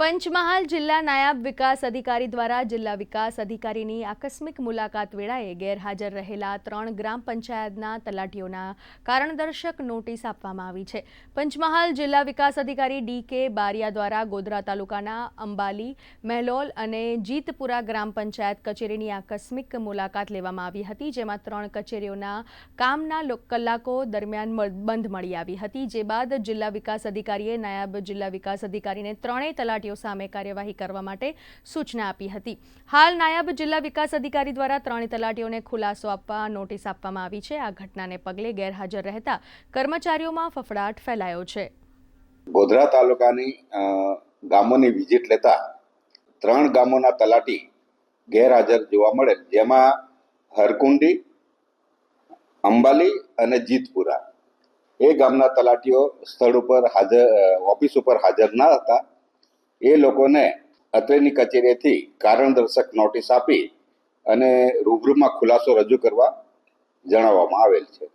પંચમહાલ જિલ્લા નાયબ વિકાસ અધિકારી દ્વારા જિલ્લા વિકાસ અધિકારીની આકસ્મિક મુલાકાત વેળાએ ગેરહાજર રહેલા ત્રણ ગ્રામ પંચાયતના તલાટીઓના કારણદર્શક નોટિસ આપવામાં આવી છે. પંચમહાલ જિલ્લા વિકાસ અધિકારી ડી કે બારિયા દ્વારા ગોધરા તાલુકાના અંબાલી, મહેલોલ અને જીતપુરા ગ્રામ પંચાયત કચેરીની આકસ્મિક મુલાકાત લેવામાં આવી હતી, જેમાં ત્રણ કચેરીઓના કામના કલાકો દરમિયાન બંધ મળી આવી હતી. જે બાદ જિલ્લા વિકાસ અધિકારીએ નાયબ જિલ્લા વિકાસ અધિકારીને ત્રણેય તલાટીઓ સામે કાર્યવાહી કરવા માટે સૂચના આપી હતી. હાલ નાયબ જિલ્લા વિકાસ અધિકારી દ્વારા ત્રણેય તલાટીઓને ખુલાસો આપવા નોટિસ આપવામાં આવી છે. આ ઘટનાને પગલે ગેરહાજર રહેતા કર્મચારીઓમાં ફફડાટ ફેલાયો છે. ગોધરા તાલુકાની ગામોની વિઝિટ લેતા ત્રણ ગામોના તલાટી ગેરહાજર જોવા મળેલ, જેમાં હરકુંડી, અંબાલી અને જીતપુરા. એ ગામના તલાટીઓ સ્થળ ઉપર હાજર ઓફિસ ઉપર હાજર ના હતા. એ લોકોને અત્રેની કચેરીથી કારણદર્શક નોટિસ આપી અને રૂબરૂમાં ખુલાસો રજૂ કરવા જણાવવામાં આવેલ છે.